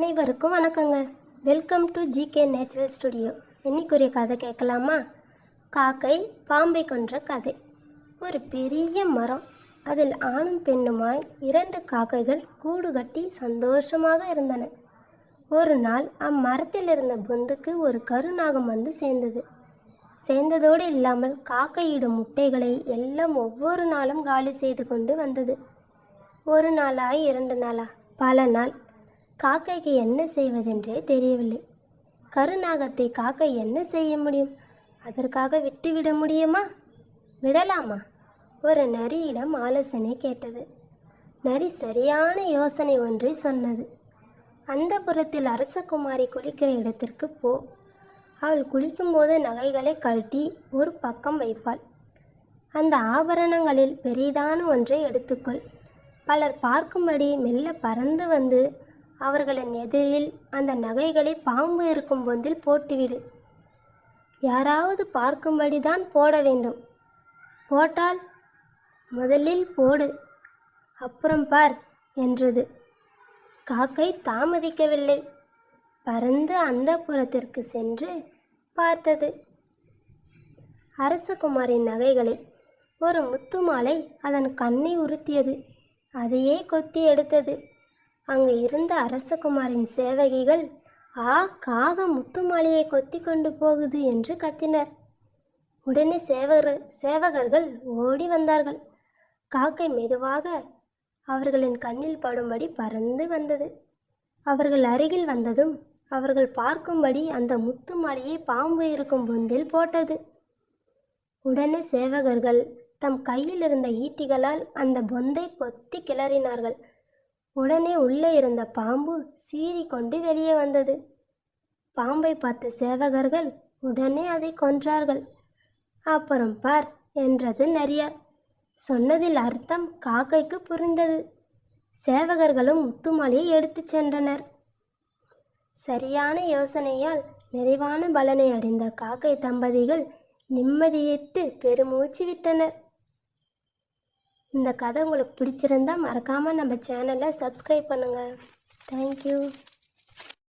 அனைவருக்கும் வணக்கங்க. Welcome to GK natural studio இன்னைக்குரிய கதை கேட்கலாமா? காக்கை பாம்பை கொன்ற கதை. ஒரு பெரிய மரம். அதில் ஆணும் பெண்ணுமாய் இரண்டு காக்கைகள் கூடு கட்டி சந்தோஷமாக இருந்தன. ஒரு நாள் அம்மரத்தில் இருந்த பொந்துக்கு ஒரு கருநாகம் வந்து சேர்ந்தது. சேர்ந்ததோடு இல்லாமல் காக்கையிடும் முட்டைகளை எல்லாம் ஒவ்வொரு நாளும் காலி செய்து கொண்டு வந்தது. ஒரு நாளா இரண்டு நாளா? பல நாள் காக்கைக்கு என்ன செய்வதென்றே தெரியவில்லை. கருநாகத்தை காக்கை என்ன செய்ய முடியும்? அதற்காக விட்டுவிட முடியுமா? விடலாமா? ஒரு நரியிடம் ஆலோசனை கேட்டது. நரி சரியான யோசனை ஒன்றை சொன்னது. அந்த புறத்தில் அரசகுமாரி குளிக்கிற இடத்திற்கு போ. அவள் குளிக்கும்போது நகைகளை கழட்டி ஒரு பக்கம் வைப்பாள். அந்த ஆபரணங்களில் பெரிதான ஒன்றை எடுத்துக்கொள். பலர் பார்க்கும்படி மெல்ல பறந்து வந்து அவர்களின் எதிரில் அந்த நகைகளை பாம்பு இருக்கும் பொந்தில் போட்டுவிடு. யாராவது பார்க்கும்படிதான் போட வேண்டும். போட்டால் முதலில் போடு அப்புறம் பார் என்றது. காக்கை தாமதிக்கவில்லை. பறந்து அந்த புறத்திற்கு சென்று பார்த்தது. அரசகுமாரின் நகைகளை ஒரு முத்து மாலை அதன் கண்ணை உறுத்தியது. அதையே கொத்தி எடுத்தது. அங்கு இருந்த அரசகுமாரின் சேவகிகள் ஆ காகம் முத்து மாலையை கொத்தி கொண்டு போகுது என்று கத்தினர். உடனே சேவகர் சேவகர்கள் ஓடி வந்தார்கள். காக்கை மெதுவாக அவர்களின் கண்ணில் படும்படி பறந்து வந்தது. அவர்கள் அருகில் வந்ததும் அவர்கள் பார்க்கும்படி அந்த முத்து மாலையை பாம்பு இருக்கும் பொந்தில் போட்டது. உடனே சேவகர்கள் தம் கையில் இருந்த ஈட்டிகளால் அந்த பொந்தை கொத்தி கிளறினார்கள். உடனே உள்ளே இருந்த பாம்பு சீறிக்கொண்டு வெளியே வந்தது. பாம்பை பார்த்த சேவகர்கள் உடனே அதை கொன்றார்கள். அப்புறம் பார் என்றது நரியார் சொன்னதில் அர்த்தம் காக்கைக்கு புரிந்தது. சேவகர்களும் முத்துமாலையை எடுத்துச் சென்றனர். சரியான யோசனையால் நிறைவான பலனை அடைந்த காக்கை தம்பதிகள் நிம்மதியிட்டு பெருமூச்சு விட்டனர். இந்த கதை உங்களுக்கு பிடிச்சிருந்தா மறக்காமல் நம்ம சேனலை சப்ஸ்கிரைப் பண்ணுங்கள் தேங்க்யூ